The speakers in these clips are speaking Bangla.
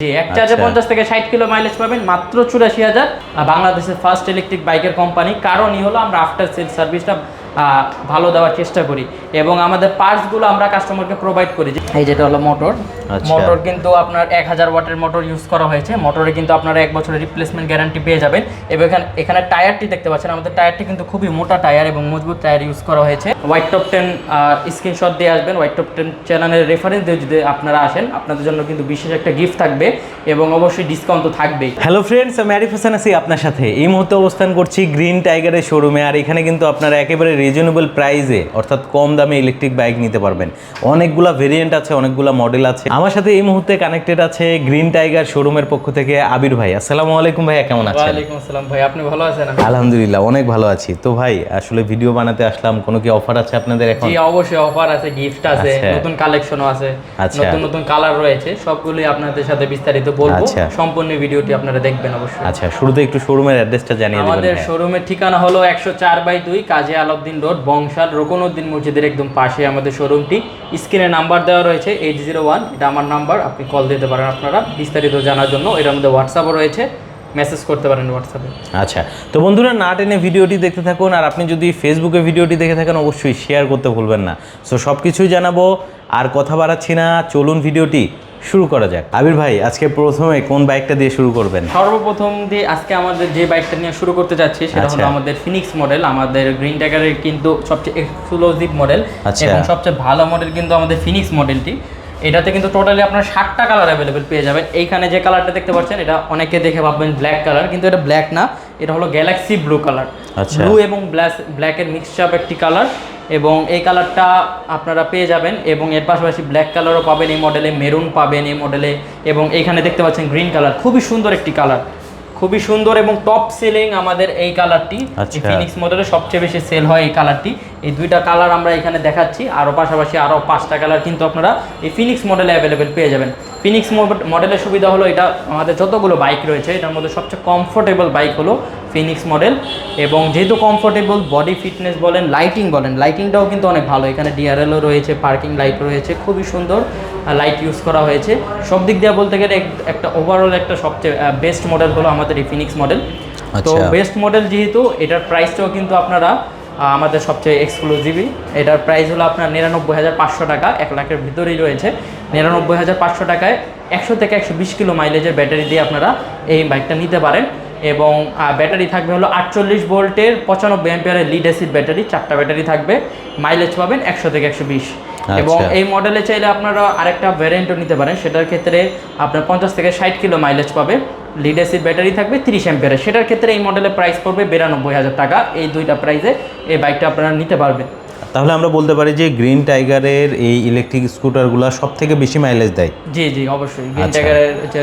জি এক চার্জে আচ্ছা। পঞ্চাশ থেকে ষাট কিলো মাইলেজ পাবেন মাত্র চুরাশি হাজার বাংলাদেশের ফার্স্ট ইলেকট্রিক বাইকের কোম্পানি কারণই হলো আমরা আফটার সেল সার্ভিসটা ভালো দেওয়ার চেষ্টা করি। এবং আমাদের পার্টসগুলো আমরা কাস্টমারকে প্রোভাইড করি। এই যেটা হলো মোটর আচ্ছা। মোটর কিন্তু আপনার এক হাজার ওয়াটের মোটর ইউজ করা হয়েছে। মোটরে কিন্তু আপনারা এক বছরের রিপ্লেসমেন্ট গ্যারান্টি পেয়ে যাবেন। এবং এখানে এখানে টায়ারটি দেখতে পাচ্ছেন। আমাদের টায়ারটি কিন্তু খুবই মোটা টায়ার এবং মজবুত টায়ার ইউজ করা হয়েছে। হোয়াইট টপ টেন স্ক্রিনশট দিয়ে আসবেন। হোয়াইট টপ টেন চ্যানেলের রেফারেন্স দিয়ে যদি আপনারা আসেন আপনাদের জন্য কিন্তু বিশেষ একটা গিফট থাকবে এবং অবশ্যই ডিসকাউন্ট তো থাকবেই। হ্যালো ফ্রেন্ডস আমি আরিফ হাসান আছি আপনার সাথে। এই মুহূর্তে অবস্থান করছি গ্রিন টাইগারের শোরুমে আর এখানে কিন্তু আপনারা একেবারে রিজনেবল প্রাইসে অর্থাৎ কম দামে ইলেকট্রিক বাইক নিতে পারবেন। অনেকগুলা ভেরিয়েন্ট আছে অনেকগুলা মডেল আছে। আমার সাথে এই মুহূর্তে কানেক্টেড আছে গ্রিন টাইগার শোরুমের পক্ষ থেকে আবির ভাই। আসসালামু আলাইকুম ভাইয়া কেমন আছেন? ওয়ালাইকুম আসসালাম ভাই আপনি ভালো আছেন? আলহামদুলিল্লাহ অনেক ভালো আছি। তো ভাই আসলে ভিডিও বানাতে আসলাম কোনো কি অফার আছে আপনাদের এখন? জি অবশ্যই অফার আছে গিফট আছে আচ্ছা। নতুন কালেকশনও আছে আচ্ছা। নতুন নতুন কালার রয়েছে সবগুলোই আপনাদের সাথে বিস্তারিত বলব। আচ্ছা। সম্পূর্ণ ভিডিওটি আপনারা দেখবেন অবশ্যই। আচ্ছা শুরুতে একটু শোরুমের অ্যাড্রেসটা জানিয়ে দেবেন আমাদের শোরুমের ঠিকানা হলো একশো চার বাই দুই কাজী আলাউদ্দিন রোড, বংশাল, রোকনউদ্দিন মসজিদের একদম পাশে আমাদের শোরুমটি স্ক্রিনে নাম্বার দেওয়া রয়েছে এইট জিরো ওয়ান এটা আমার নাম্বার আপনি কল দিতে পারেন আপনারা বিস্তারিত জানার জন্য। এটার মধ্যে হোয়াটসঅ্যাপও রয়েছে মেসেজ করতে পারেন হোয়াটসঅ্যাপে আচ্ছা তো বন্ধুরা না টেনে ভিডিওটি দেখতে থাকুন, আর আপনি যদি ফেসবুকে ভিডিওটি দেখে থাকেন, অবশ্যই শেয়ার করতে ভুলবেন না। সো সব কিছুই জানাব, আর কথা বাড়াচ্ছি না, চলুন ভিডিওটি। শুরু করা যাক। আবির ভাই আজকে প্রথমে কোন বাইকটা দিয়ে শুরু করবেন? সর্বপ্রথম দিয়ে আজকে আমাদের যে বাইকটা নিয়ে শুরু করতে যাচ্ছি সেটা হলো আচ্ছা। আমাদের ফিনিক্স মডেল আমাদের গ্রিন ট্যাগারের কিন্তু সবচেয়ে এক্সক্লুসিভ মডেল আচ্ছা। এবং সবচেয়ে ভালো মডেল কিন্তু আমাদের ফিনিক্স মডেলটি এটাতে কিন্তু টোটালি আপনার ষাটটা কালার অ্যাভেলেবেল পেয়ে যাবেন। এইখানে যে কালারটা দেখতে পাচ্ছেন এটা অনেকে দেখে ভাববেন ব্ল্যাক কালার কিন্তু এটা ব্ল্যাক না। এটা হলো গ্যালাক্সি ব্লু কালার আচ্ছা। ব্লু এবং ব্ল্যাক ব্ল্যাকের মিক্সচার একটি কালার এবং এই কালারটা আপনারা পেয়ে যাবেন এবং এর পাশাপাশি ব্ল্যাক কালারও পাবেন এই মডেলে মেরুন পাবেন এই মডেলে এবং এখানে দেখতে পাচ্ছেন গ্রিন কালার খুবই সুন্দর একটি কালার খুবই সুন্দর এবং টপ সেলিং আমাদের এই কালারটি। ফিনিক্স মডেলে সবচেয়ে বেশি সেল হয় এই কালারটি এই দুইটা কালার আমরা এখানে দেখাচ্ছি। আরও পাশাপাশি আরও পাঁচটা কালার কিন্তু আপনারা এই ফিনিক্স মডেলে অ্যাভেলেবেল পেয়ে যাবেন। ফিনিক্স মডেলের সুবিধা হলো এটা আমাদের যতগুলো বাইক রয়েছে এটার মধ্যে সবচেয়ে কমফোর্টেবল বাইক হলো ফিনিক্স মডেল এবং যেহেতু কমফোর্টেবল বডি ফিটনেস বলেন লাইটিং বলেন লাইটিংটাও কিন্তু অনেক ভালো। এখানে ডিআরএলও রয়েছে পার্কিং লাইট রয়েছে খুবই সুন্দর। লাইট ইউজ করা হয়েছে। সব দিক দিয়ে বলতে গেলে একটা ওভারঅল একটা সবচেয়ে বেস্ট মডেল হলো আমাদের এই ফিনিক্স মডেল তো আচ্ছা। বেস্ট মডেল যেহেতু এটার প্রাইসটাও কিন্তু আপনারা আমাদের সবচেয়ে এক্সক্লুসিভই এটার প্রাইস হলো আপনার নিরানব্বই হাজার পাঁচশো টাকা এক লাখের ভিতরেই রয়েছে। নিরানব্বই হাজার পাঁচশো টাকায় একশো থেকে একশো বিশ কিলো মাইলেজের ব্যাটারি দিয়ে আপনারা এই বাইকটা নিতে পারেন। এবং ব্যাটারি থাকবে হলো আটচল্লিশ ভোল্টের পঁচানব্বই অ্যাম্পিয়ারের লিড অ্যাসিড ব্যাটারি চারটা ব্যাটারি থাকবে। মাইলেজ পাবেন একশো থেকে একশো বিশ। এবং আচ্ছা। এই মডেলে চাইলে আপনারা আরেকটা ভ্যারিয়েন্টও নিতে পারেন। সেটার ক্ষেত্রে আপনার পঞ্চাশ থেকে ষাট কিলো মাইলেজ পাবে। লিড অ্যাসিড ব্যাটারি থাকবে তিরিশ অ্যাম্পিয়ারের সেটার ক্ষেত্রে এই মডেলের প্রাইস পড়বে বিরানব্বই হাজার টাকা। এই দুইটা প্রাইসে এই বাইকটা আপনারা নিতে পারবেন। তাহলে আমরা বলতে পারি যে গ্রিন টাইগারের এই ইলেকট্রিক স্কুটারগুলো সব থেকে বেশি মাইলেজ দেয়। জি জি অবশ্যই। গ্রিন আচ্ছা। ট্যাগারের যে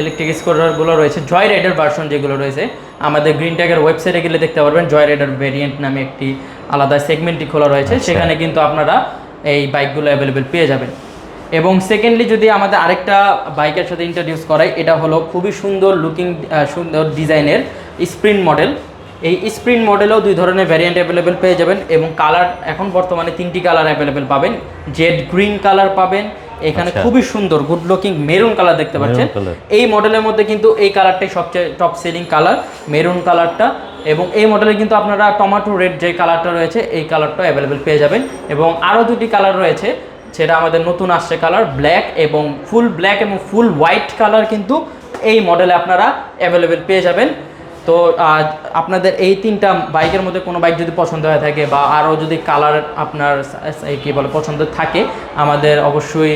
ইলেকট্রিক স্কুটারগুলো রয়েছে জয় রাইডার ভার্সন যেগুলো রয়েছে আমাদের গ্রিন টাইগার ওয়েবসাইটে গেলে দেখতে পারবেন। জয় রাইডার ভেরিয়েন্ট নামে একটি আলাদা সেগমেন্টই খোলা রয়েছে। আচ্ছা। সেখানে কিন্তু আপনারা এই বাইকগুলো অ্যাভেলেবেল পেয়ে যাবেন। এবং সেকেন্ডলি যদি আমাদের আরেকটা বাইকের সাথে ইন্ট্রোডিউস করাই, এটা হলো খুবই সুন্দর লুকিং সুন্দর ডিজাইনের স্প্রিন্ট মডেল। এই স্প্রিন্ট মডেলেও দুই ধরনের ভ্যারিয়েন্ট অ্যাভেলেবেল পেয়ে যাবেন এবং কালার এখন বর্তমানে তিনটি কালার অ্যাভেলেবেল পাবেন। জেড গ্রিন কালার পাবেন এখানে আচ্ছা। খুবই সুন্দর গুড লুকিং মেরুন কালার দেখতে পাচ্ছেন। এই মডেলের মধ্যে কিন্তু এই কালারটাই সবচেয়ে টপ সেলিং কালার মেরুন কালারটা এবং এই মডেলে কিন্তু আপনারা টমেটো রেড যে কালারটা রয়েছে এই কালারটা অ্যাভেলেবেল পেয়ে যাবেন। এবং আরও দুটি কালার রয়েছে সেটা আমাদের নতুন আসছে কালার ব্ল্যাক এবং ফুল ব্ল্যাক এবং ফুল হোয়াইট কালার কিন্তু এই মডেলে আপনারা অ্যাভেলেবেল পেয়ে যাবেন। তো আপনাদের এই তিনটা বাইকের মধ্যে কোনো বাইক যদি পছন্দ হয়ে থাকে বা আরও যদি কালার আপনার এই কী বলে পছন্দ থাকে আমাদের অবশ্যই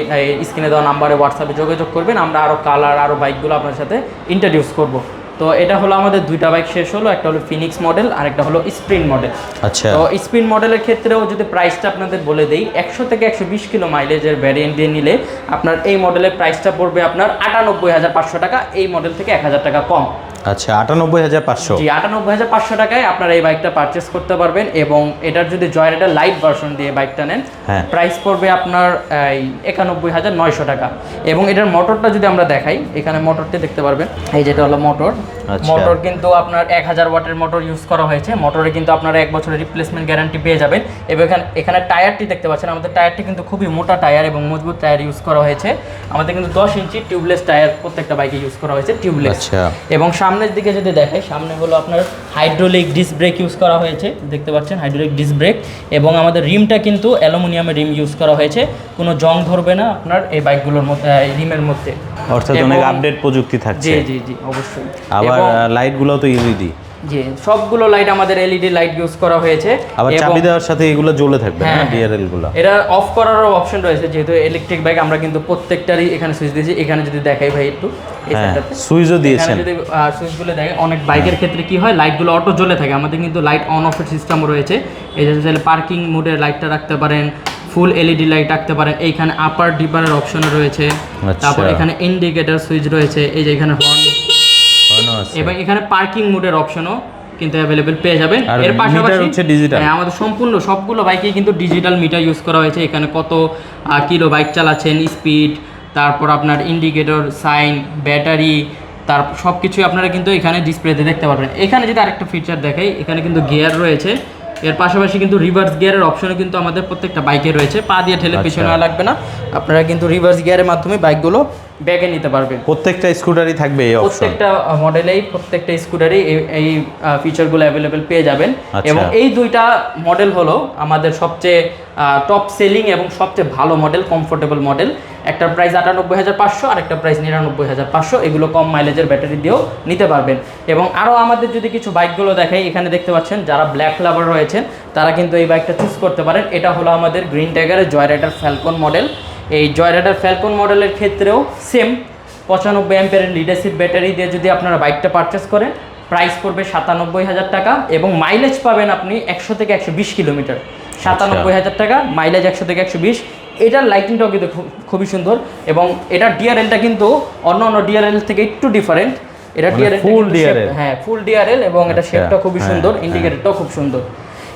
স্ক্রিনে দেওয়া নাম্বারে হোয়াটসঅ্যাপে যোগাযোগ করবেন। আমরা আরও কালার আরও বাইকগুলো আপনার সাথে ইন্ট্রোডিউস করব। তো এটা হলো আমাদের দুইটা বাইক শেষ হলো একটা হলো ফিনিক্স মডেল আর একটা হলো স্প্রিন্ট মডেল আচ্ছা। তো স্পিন মডেলের ক্ষেত্রেও যদি প্রাইসটা আপনাদের বলে দেই একশো থেকে একশো বিশ কিলো মাইলেজের ভ্যারিয়েন্ট দিয়ে নিলে আপনার এই মডেলের প্রাইসটা পড়বে আপনার আটানব্বই হাজার পাঁচশো টাকা এই মডেল থেকে এক হাজার টাকা কম। আচ্ছা আটানব্বই হাজার পাঁচশো। জি আটানব্বই হাজার পাঁচশো টাকায় আপনারা এই বাইকটা পারচেস করতে পারবেন এবং এটার যদি জয়রাইডার লাইট ভার্সন দিয়ে বাইকটা নেন হ্যাঁ। প্রাইস পড়বে আপনার এই একানব্বই হাজার নয়শো টাকা। এবং এটার মোটরটা যদি আমরা দেখাই এখানে মোটরটি দেখতে পারবেন এই যেটা হলো মোটর আচ্ছা। মোটর কিন্তু আপনার এক হাজার ওয়াটের মোটর ইউজ করা হয়েছে। মোটরে কিন্তু আপনারা এক বছরের রিপ্লেসমেন্ট গ্যারান্টি পেয়ে যাবেন। এবং এখানে এখানে টায়ারটি দেখতে পাচ্ছেন আমাদের টায়ারটি কিন্তু খুবই মোটা টায়ার এবং মজবুত টায়ার ইউজ করা হয়েছে। আমাদের কিন্তু দশ ইঞ্চি টিউবলেস টায়ার প্রত্যেকটা বাইকে ইউজ করা হয়েছে টিউবলেস আচ্ছা। এবং সামনের দিকে যদি দেখাই সামনে হলো আপনার হাইড্রোলিক ডিস্ক ব্রেক ইউজ করা হয়েছে। দেখতে পাচ্ছেন হাইড্রোলিক ডিস্ক ব্রেক এবং আমাদের রিমটা কিন্তু অ্যালুমিনিয়ামের রিম ইউজ করা হয়েছে। কোনো জং ধরবে না আপনার এই বাইকগুলোর মধ্যে রিমের মধ্যে। অর্থাৎ অনেক আপডেট প্রযুক্তি থাকছে। জি জি জি অবশ্যই। আবার লাইটগুলো তো ইউইডি জি সবগুলো লাইট আমাদের এলইডি লাইট ইউজ করা হয়েছে। আবার চাবি দেওয়ার সাথে এগুলো জ্বলে থাকবে না হ্যাঁ, ডিআরএলগুলো? এটা অফ করারও অপশন রয়েছে যেহেতু ইলেকট্রিক বাইক আমরা কিন্তু প্রত্যেকটারই এখানে সুইচ দিয়েছি। এখানে যদি দেখাই ভাই একটু। হ্যাঁ সুইচও এখানে দিয়েছেন। যদি সুইচগুলো দেখে অনেক বাইকের ক্ষেত্রে কি হয় লাইটগুলো অটো জ্বলে থাকে আমাদের কিন্তু লাইট অন অফের সিস্টেমও রয়েছে। এই যে পার্কিং মোডের লাইটটা রাখতে পারেন ফুল এলইডি লাইট রাখতে পারেন এইখানে আপার ডিপারের অপশনও রয়েছে। আচ্ছা। তারপর এখানে ইন্ডিকেটর সুইচ রয়েছে এই যে এখানে হর্ন এবং এখানে পার্কিং মোডের অপশনও কিন্তু অ্যাভেলেবেল পেয়ে যাবেন। এর পাশাপাশি হচ্ছে digital? হ্যাঁ, আমাদের সম্পূর্ণ সবগুলো বাইকে কিন্তু ডিজিটাল মিটার ইউজ করা হয়েছে। এখানে কত কিলো বাইক চালাচ্ছেন স্পিড তারপর আপনার ইন্ডিকেটর সাইন ব্যাটারি তার সব কিছুই আপনারা কিন্তু এখানে ডিসপ্লেতে দেখতে পারবেন। এখানে যদি আরেকটা ফিচার দেখাই এখানে কিন্তু গিয়ার রয়েছে। এর পাশাপাশি কিন্তু রিভার্স গিয়ারের অপশনও কিন্তু আমাদের প্রত্যেকটা বাইকে রয়েছে। পা দিয়ে ঠেলে আচ্ছা। পিছনে লাগবে না। আপনারা কিন্তু রিভার্স গিয়ারের মাধ্যমে বাইকগুলো ব্যাগে নিতে পারবেন। প্রত্যেকটা স্কুটারই থাকবে এই অপশন প্রত্যেকটা মডেলেই প্রত্যেকটা স্কুটারই এই ফিচারগুলো অ্যাভেলেবেল পেয়ে যাবেন। আচ্ছা। এবং এই দুইটা মডেল হলো আমাদের সবচেয়ে টপ সেলিং এবং সবচেয়ে ভালো মডেল কমফোর্টেবল মডেল একটা প্রাইস আটানব্বই হাজার পাঁচশো আর একটা প্রাইস নিরানব্বই হাজার পাঁচশো। এগুলো কম মাইলেজের ব্যাটারি দিয়েও নিতে পারবেন। এবং আরও আমাদের যদি কিছু বাইকগুলো দেখাই এখানে দেখতে পাচ্ছেন যারা ব্ল্যাক লাভার রয়েছেন তারা কিন্তু এই বাইকটা চুজ করতে পারেন। এটা হলো আমাদের গ্রিন টাইগারের জয় রাইডার ফ্যালকন মডেল এই জয় রাইডার ফ্যালকন মডেলের ক্ষেত্রেও সেম পঁচানব্বই অ্যাম্পিয়ারের লিডারশিপ ব্যাটারি দিয়ে যদি আপনারা বাইকটা পারচেস করেন প্রাইস পড়বে সাতানব্বই হাজার টাকা এবং মাইলেজ পাবেন আপনি একশো থেকে একশো বিশ কিলোমিটার। সাতানব্বই হাজার টাকা মাইলেজ একশো থেকে একশো বিশ। এটার লাইটিংটাও কিন্তু খুব- খুবই সুন্দর এবং এটার ডিআরএলটা কিন্তু অন্য অন্য ডিআরএল থেকে একটু ডিফারেন্ট এটা ডিআরএল ফুল ডিআরএল হ্যাঁ ফুল ডিআরএল এবং এটা আচ্ছা, শেপটা খুবই হ্যাঁ, সুন্দর হ্যাঁ। ইন্ডিকেটরটাও খুব সুন্দর।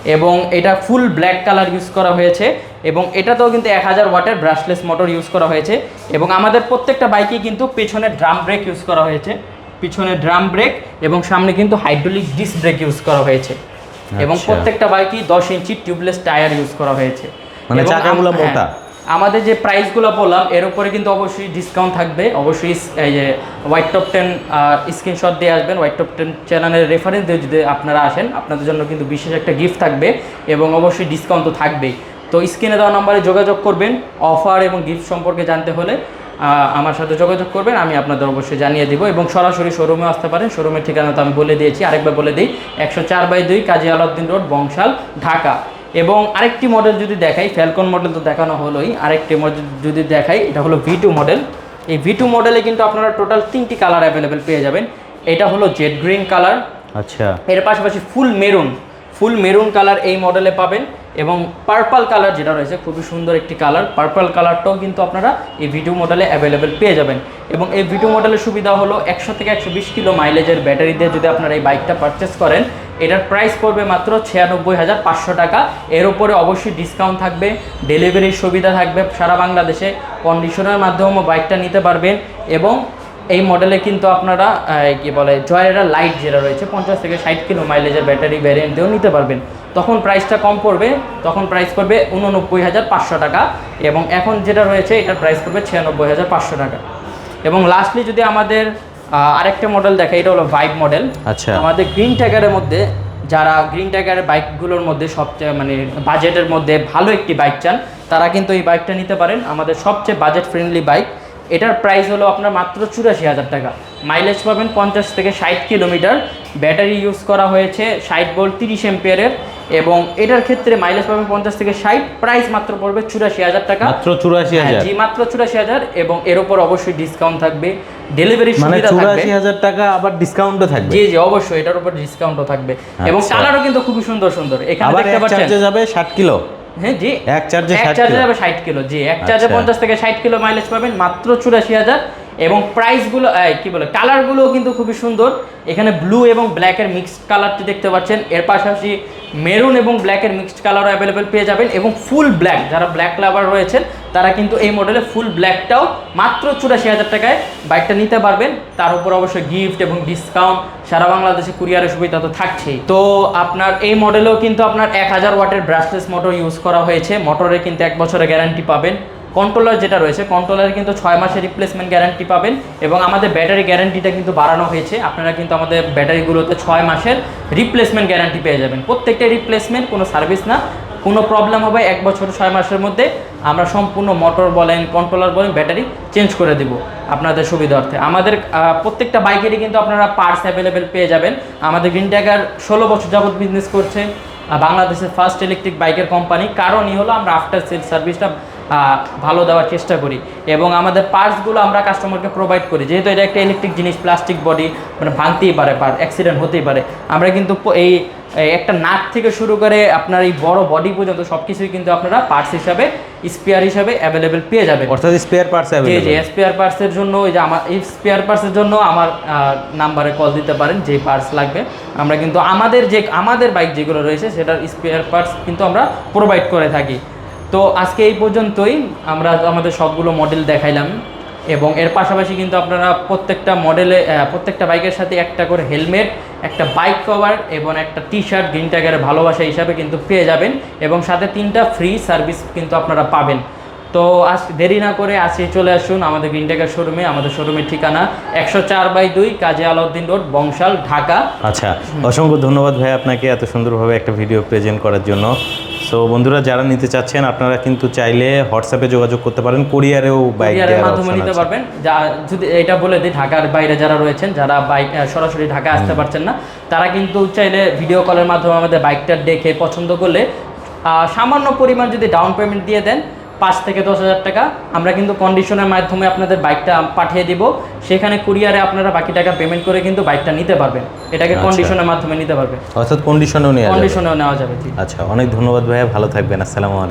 এবং এটা ফুল ব্ল্যাক কালার ইউজ করা হয়েছে। এবং এটাতেও কিন্তু এক হাজার ওয়াটের ব্রাশলেস মোটর ইউজ করা হয়েছে এবং আমাদের প্রত্যেকটা বাইকে কিন্তু পেছনে ড্রাম ব্রেক ইউজ করা হয়েছে। পিছনে ড্রাম ব্রেক এবং সামনে কিন্তু হাইড্রোলিক ডিস্ক ব্রেক ইউজ করা হয়েছে। এবং আচ্ছা। প্রত্যেকটা বাইকই দশ ইঞ্চি টিউবলেস টায়ার ইউজ করা হয়েছে। মানে চাকাগুলো হ্যাঁ, মোটা। আমাদের যে প্রাইসগুলো বললাম এর উপরে কিন্তু অবশ্যই ডিসকাউন্ট থাকবে। অবশ্যই এই যে হোয়াইট টপ টেন স্ক্রিনশট দিয়ে আসবেন। হোয়াইট টপ টেন চ্যানেলের রেফারেন্স দিয়ে যদি আপনারা আসেন আপনাদের জন্য কিন্তু বিশেষ একটা গিফট থাকবে এবং অবশ্যই ডিসকাউন্ট তো থাকবেই। তো স্ক্রিনে দেওয়া নাম্বারে যোগাযোগ করবেন। অফার এবং গিফট সম্পর্কে জানতে হলে আমার সাথে যোগাযোগ করবেন। আমি আপনাদের অবশ্যই জানিয়ে দিব এবং সরাসরি শোরুমে আসতে পারেন। শোরুমের ঠিকানা তো আমি বলে দিয়েছি। আরেকবার বলে দিই একশো চার বাই দুই কাজী আলাউদ্দিন রোড বংশাল ঢাকা। এবং আরেকটি মডেল যদি দেখাই ফ্যালকন মডেল তো দেখানো হলোই। আরেকটি মডেল যদি দেখাই এটা হলো ভি টু মডেল এই ভি টু মডেলে কিন্তু আপনারা টোটাল তিনটি কালার অ্যাভেলেবেল পেয়ে যাবেন। এটা হলো জেড গ্রিন কালার আচ্ছা। এর পাশাপাশি full maroon full maroon colour এই মডেলে পাবেন। এবং পার্পল কালার যেটা রয়েছে, খুবই সুন্দর একটি কালার পার্পল কালারটাও কিন্তু আপনারা এই ভিডিও মডেলে অ্যাভেলেবেল পেয়ে যাবেন। এবং এই ভিডিও মডেলের সুবিধা হলো একশো থেকে একশো বিশ কিলো মাইলেজের ব্যাটারি দিয়ে যদি আপনারা এই বাইকটা পারচেস করেন, এটার প্রাইস পড়বে মাত্র ছিয়ানব্বই হাজার পাঁচশো টাকা। এর উপরে অবশ্যই ডিসকাউন্ট থাকবে ডেলিভারির সুবিধা থাকবে, সারা বাংলাদেশে কন্ডিশনের মাধ্যমেও বাইকটা নিতে পারবেন। এবং এই মডেলে কিন্তু আপনারা কি বলে জয়েরা লাইট যেটা রয়েছে পঞ্চাশ থেকে ষাট কিলো মাইলেজের ব্যাটারি ভ্যারিয়েন্ট দিয়েও নিতে পারবেন। তখন প্রাইসটা কম পড়বে তখন প্রাইস পড়বে উননব্বই হাজার পাঁচশো টাকা এবং এখন যেটা রয়েছে এটার প্রাইস পড়বে ছিয়ানব্বই হাজার পাঁচশো টাকা। এবং লাস্টলি যদি আমাদের আরেকটা মডেল দেখে এটা হলো ভাইব মডেল আচ্ছা। আমাদের গ্রিন ট্যাগারের মধ্যে যারা গ্রিন ট্যাগারের বাইকগুলোর মধ্যে সবচেয়ে মানে বাজেটের মধ্যে ভালো একটি বাইক চান তারা কিন্তু এই বাইকটা নিতে পারেন। আমাদের সবচেয়ে বাজেট ফ্রেন্ডলি বাইক এটার প্রাইস হলো আপনার মাত্র চুরাশি হাজার টাকা। মাইলেজ পাবেন পঞ্চাশ থেকে ষাট কিলোমিটার। ব্যাটারি ইউজ করা হয়েছে ষাট ভোল্ট তিরিশ এম্পিয়ারের এবং এটার ক্ষেত্রে মাইলেজ পাবেন পঞ্চাশ থেকে ষাট প্রাইস মাত্র পড়বে চুরাশি হাজার টাকা। মাত্র চুরাশি হ্যাঁ, হাজার জি মাত্র চুরাশি হাজার এবং এর উপর অবশ্যই ডিসকাউন্ট থাকবে। ডেলিভারি মানে সুবিধা থাকবে। চুরাশি হাজার টাকা আবার ডিসকাউন্টও থাকবে। জি জি অবশ্যই এটার উপর ডিসকাউন্টও থাকবে। এবং আচ্ছা। কালারও কিন্তু খুবই সুন্দর সুন্দর। এখানে দেখতে পাচ্ছেন যাবে ষাট কিলো। হ্যাঁ জি এক চার্জে এক 60 চার্জে যাবে ষাট কিলো। জি এক চার্জে আচ্ছা। পঞ্চাশ থেকে ষাট কিলো মাইলেজ পাবেন মাত্র চুরাশি হাজার। এবং প্রাইসগুলো কি বলে কালারগুলো কিন্তু খুবই সুন্দর। এখানে ব্লু এবং ব্ল্যাকের মিক্সড কালারটি দেখতে পাচ্ছেন। এর পাশাপাশি মেরুন এবং ব্ল্যাকের মিক্সড কালার অ্যাভেলেবেল পেয়ে যাবেন এবং ফুল ব্ল্যাক যারা ব্ল্যাক লাভার রয়েছেন, তারা কিন্তু এই মডেলে ফুল ব্ল্যাকটাও মাত্র চুরাশি হাজার টাকায় বাইকটা নিতে পারবেন। তার উপর অবশ্যই গিফট এবং ডিসকাউন্ট সারা বাংলাদেশে কুরিয়ারের সুবিধা তো থাকছেই। তো আপনার এই মডেলেও কিন্তু আপনার এক হাজার ওয়াটের ব্রাশলেস মোটর ইউজ করা হয়েছে। মোটরে কিন্তু এক বছরের গ্যারান্টি পাবেন। কন্ট্রোলার যেটা রয়েছে কন্ট্রোলারে কিন্তু ছয় মাসের রিপ্লেসমেন্ট গ্যারান্টি পাবেন এবং আমাদের ব্যাটারি গ্যারান্টিটা কিন্তু বাড়ানো হয়েছে। আপনারা কিন্তু আমাদের ব্যাটারিগুলোতে ছয় মাসের রিপ্লেসমেন্ট গ্যারান্টি পেয়ে যাবেন। প্রত্যেকটা রিপ্লেসমেন্ট কোনো সার্ভিস না। কোনো প্রবলেম হবে এক বছর, ছয় মাসের মধ্যে আমরা সম্পূর্ণ মোটর বলেন কন্ট্রোলার বলেন ব্যাটারি চেঞ্জ করে দিব আপনাদের সুবিধার্থে। আমাদের প্রত্যেকটা বাইকেরই কিন্তু আপনারা পার্টস অ্যাভেলেবেল পেয়ে যাবেন। আমাদের গ্রিন ষোলো বছর যাবত বিজনেস করছে। বাংলাদেশের ফার্স্ট ইলেকট্রিক বাইকের কোম্পানি কারণই হলো আমরা আফটার সেল সার্ভিসটা ভালো দেওয়ার চেষ্টা করি। এবং আমাদের পার্টসগুলো আমরা কাস্টমারকে প্রোভাইড করি। যেহেতু এটা একটা ইলেকট্রিক জিনিস প্লাস্টিক বডি মানে ভাঙতেই পারে পার্ট অ্যাক্সিডেন্ট হতেই পারে। আমরা কিন্তু এই এই একটা নাট থেকে শুরু করে আপনার এই বড় বডি পর্যন্ত সব কিছুই কিন্তু আপনারা পার্টস হিসাবে স্পেয়ার হিসাবে অ্যাভেলেবেল পেয়ে যাবেন। অর্থাৎ স্পেয়ার পার্টস জি জি স্পেয়ার পার্টসের জন্য ওই যে আমার এই স্পেয়ার পার্টসের জন্য আমার নাম্বারে কল দিতে পারেন যে পার্টস লাগবে। আমরা কিন্তু আমাদের যে আমাদের বাইক যেগুলো রয়েছে সেটার স্পেয়ার পার্টস কিন্তু আমরা প্রোভাইড করে থাকি। তো আজকে এই পর্যন্তই। আমরা আমাদের সবগুলো মডেল দেখাইলাম এবং এর পাশাপাশি কিন্তু আপনারা প্রত্যেকটা মডেলে প্রত্যেকটা বাইকের সাথে একটা করে হেলমেট একটা বাইক কভার এবং একটা টি শার্ট গ্রিন ট্যাগারের ভালোবাসা হিসাবে কিন্তু পেয়ে যাবেন এবং সাথে তিনটা ফ্রি সার্ভিস কিন্তু আপনারা পাবেন। তো আজ দেরি না করে আজকে চলে আসুন আমাদের গ্রিন ট্যাগার শোরুমে আমাদের শোরুমের ঠিকানা একশো চার বাই দুই, কাজী আলাউদ্দিন রোড, বংশাল, ঢাকা। আচ্ছা অসংখ্য ধন্যবাদ ভাই আপনাকে এত সুন্দরভাবে একটা ভিডিও প্রেজেন্ট করার জন্য। সো বন্ধুরা যারা নিতে চাচ্ছেন আপনারা কিন্তু চাইলে হোয়াটসঅ্যাপে যোগাযোগ করতে পারেন। কোরিয়ারেও বাইক দেওয়ার মাধ্যমে নিতে পারবেন। যা যদি এটা বলে দিই ঢাকার বাইরে যারা রয়েছেন যারা বাইক সরাসরি ঢাকা আসতে পারছেন না তারা কিন্তু চাইলে ভিডিও কলের মাধ্যমে আমাদের বাইকটা দেখে পছন্দ করলে আহ, সামান্য পরিমাণ যদি ডাউন পেমেন্ট দিয়ে দেন পাঁচ থেকে দশ হাজার টাকা। আমরা কিন্তু কন্ডিশনের মাধ্যমে আপনাদের বাইকটা পাঠিয়ে দিব। সেখানে কুরিয়ারে আপনারা বাকি টাকা পেমেন্ট করে কিন্তু বাইকটা নিতে পারবেন। এটাকে আচ্ছা। কন্ডিশনের মাধ্যমে নিতে পারবেন। অর্থাৎ কন্ডিশনেও নেওয়া যাবে। কন্ডিশনেও নেওয়া যাবে আচ্ছা অনেক ধন্যবাদ ভাইয়া। ভালো থাকবেন। আসসালামু আলাইকুম।